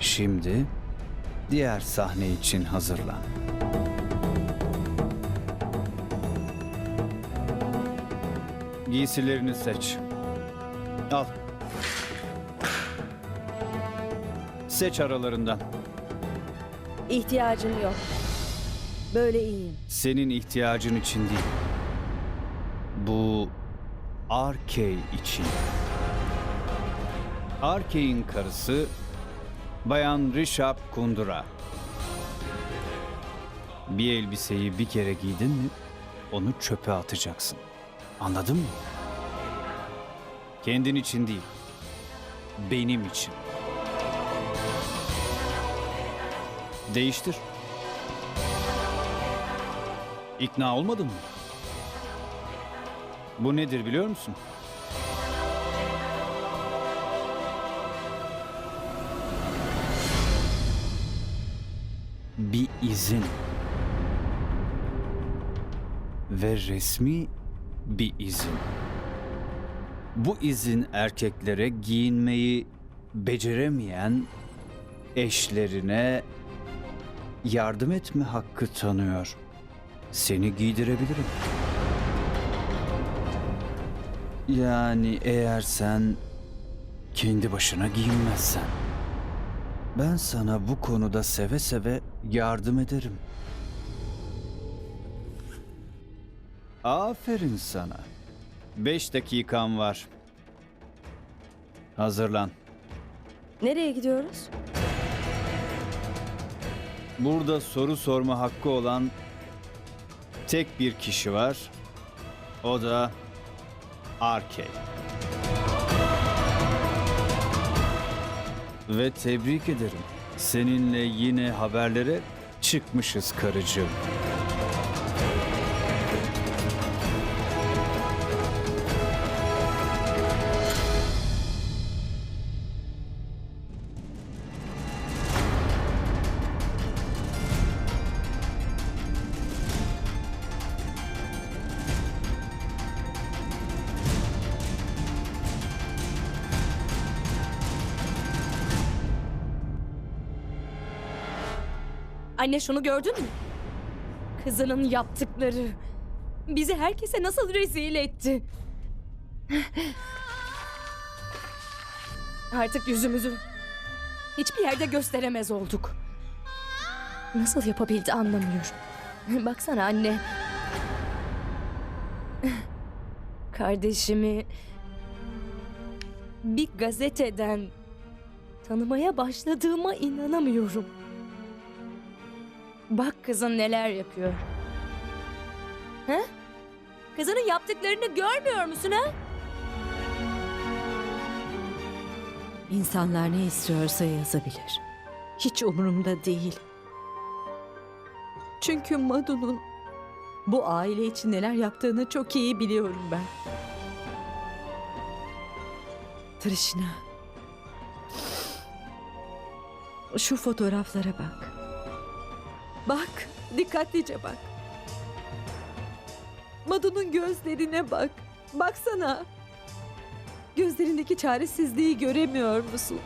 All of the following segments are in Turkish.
Şimdi diğer sahne için hazırlan. Giysilerini seç. Al. Seç aralarından. İhtiyacım yok. Böyle iyiyim. Senin ihtiyacın için değil. Bu Arkey için. Arkey'in karısı Bayan Rishab Kundura. Bir elbiseyi bir kere giydin mi onu çöpe atacaksın. Anladın mı? Kendin için değil. Benim için. Değiştir. İkna olmadın mı? Bu nedir biliyor musun? Bir izin. Ve resmi bir izin. Bu izin erkeklere giyinmeyi beceremeyen eşlerine yardım etme hakkı tanıyor. Seni giydirebilirim. Yani eğer sen kendi başına giyinmezsen. Ben sana bu konuda seve seve yardım ederim. Aferin sana. Beş dakikan var. Hazırlan. Nereye gidiyoruz? Burada soru sorma hakkı olan tek bir kişi var. O da Arkey. Ve tebrik ederim. Seninle yine haberlere çıkmışız karıcığım. Anne şunu gördün mü? Kızının yaptıkları. Bizi herkese nasıl rezil etti. Artık yüzümüzü hiçbir yerde gösteremez olduk. Nasıl yapabildi anlamıyorum. Baksana anne. Kardeşimi bir gazeteden tanımaya başladığıma inanamıyorum. Bak kızın neler yapıyor. He? Kızının yaptıklarını görmüyor musun ha? İnsanlar ne istiyorsa yazabilir. Hiç umurumda değil. Çünkü Madu'nun bu aile için neler yaptığını çok iyi biliyorum ben. Trishna. Şu fotoğraflara bak. Bak, dikkatlice bak. Madu'nun gözlerine bak. Baksana. Gözlerindeki çaresizliği göremiyor musun?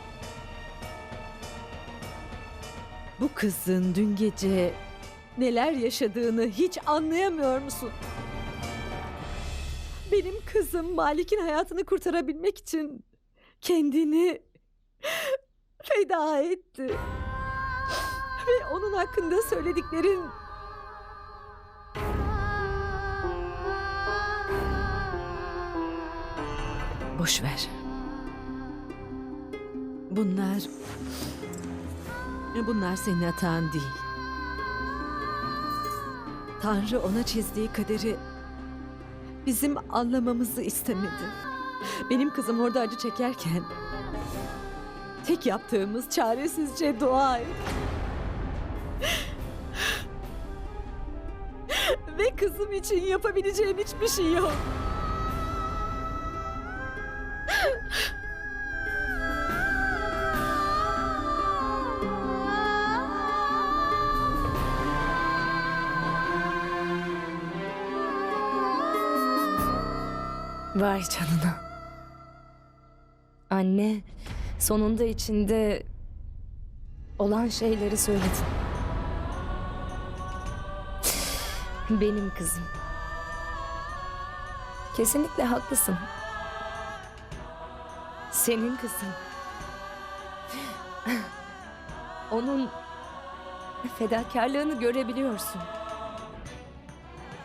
Bu kızın dün gece neler yaşadığını hiç anlayamıyor musun? Benim kızım Malik'in hayatını kurtarabilmek için kendini feda etti. Ve onun hakkında söylediklerin Boş ver. Bunlar... Bunlar senin hatan değil. Tanrı ona çizdiği kaderi bizim anlamamızı istemedi. Benim kızım orada acı çekerken tek yaptığımız çaresizce dua et. Kızım için yapabileceğim hiçbir şey yok. Vay canına. Anne sonunda içinde olan şeyleri söyledin. Benim kızım. Kesinlikle haklısın. Senin kızın. Onun fedakarlığını görebiliyorsun.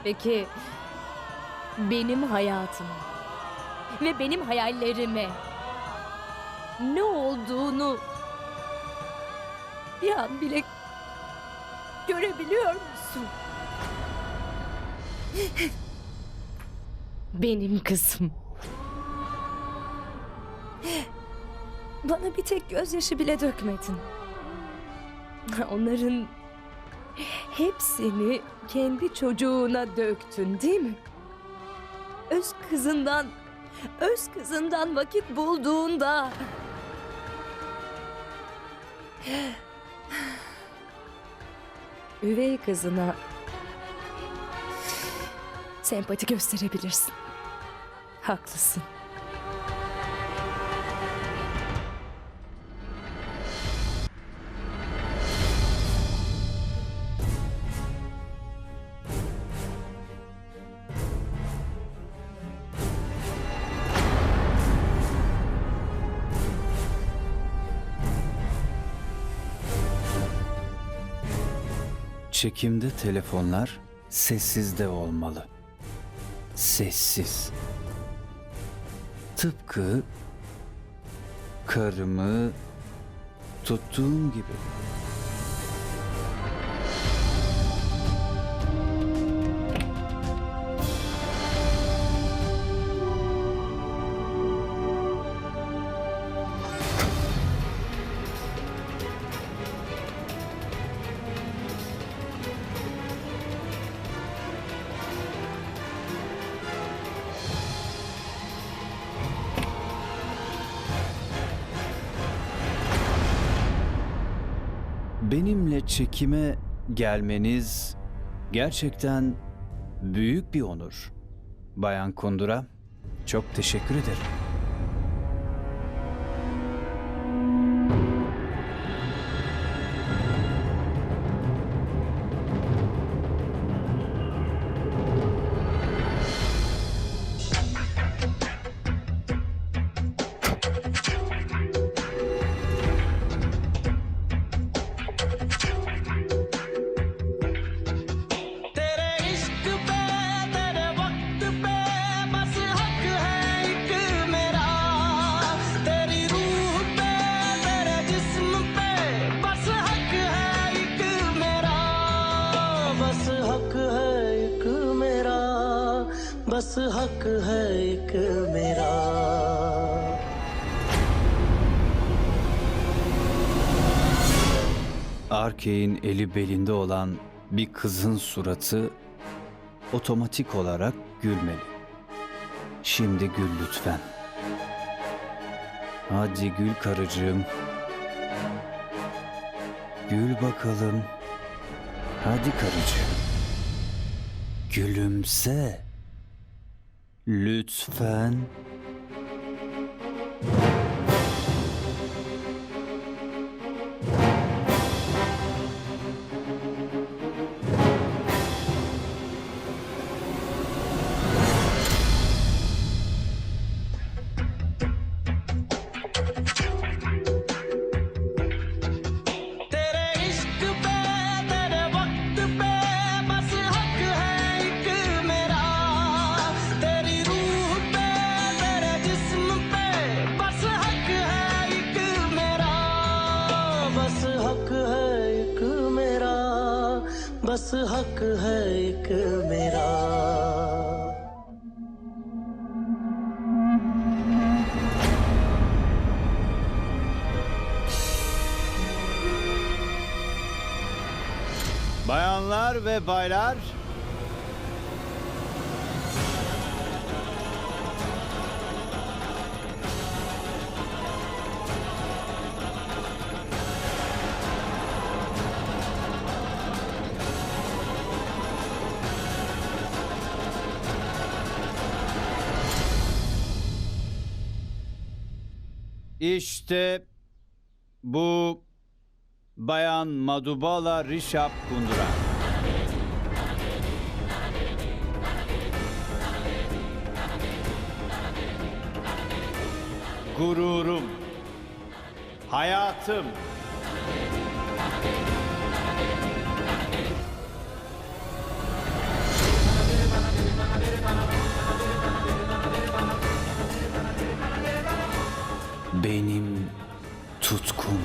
Peki benim hayatıma ve benim hayallerime ne olduğunu bir an bile görebiliyor musun? Benim kızım. Bana bir tek gözyaşı bile dökmedin. Onların hepsini kendi çocuğuna döktün değil mi? Öz kızından, öz kızından vakit bulduğunda... Üvey kızına sempati gösterebilirsin. Haklısın. Çekimde telefonlar sessizde olmalı. Sessiz. Tıpkı karımı tuttuğum gibi. Benimle çekime gelmeniz gerçekten büyük bir onur. Bayan Kundura, çok teşekkür ederim. बस हक है एक मेरा Arkey'in eli belinde olan bir kızın suratı otomatik olarak gülmeli. Şimdi gül lütfen. Hadi gül karıcığım. Gül bakalım. Hadi karıcığım. Gülümse. Lütfen. Bayanlar ve baylar. İşte bu Bayan Madubala Rishab Kundra. Gururum. Hayatım. Benim tutkum.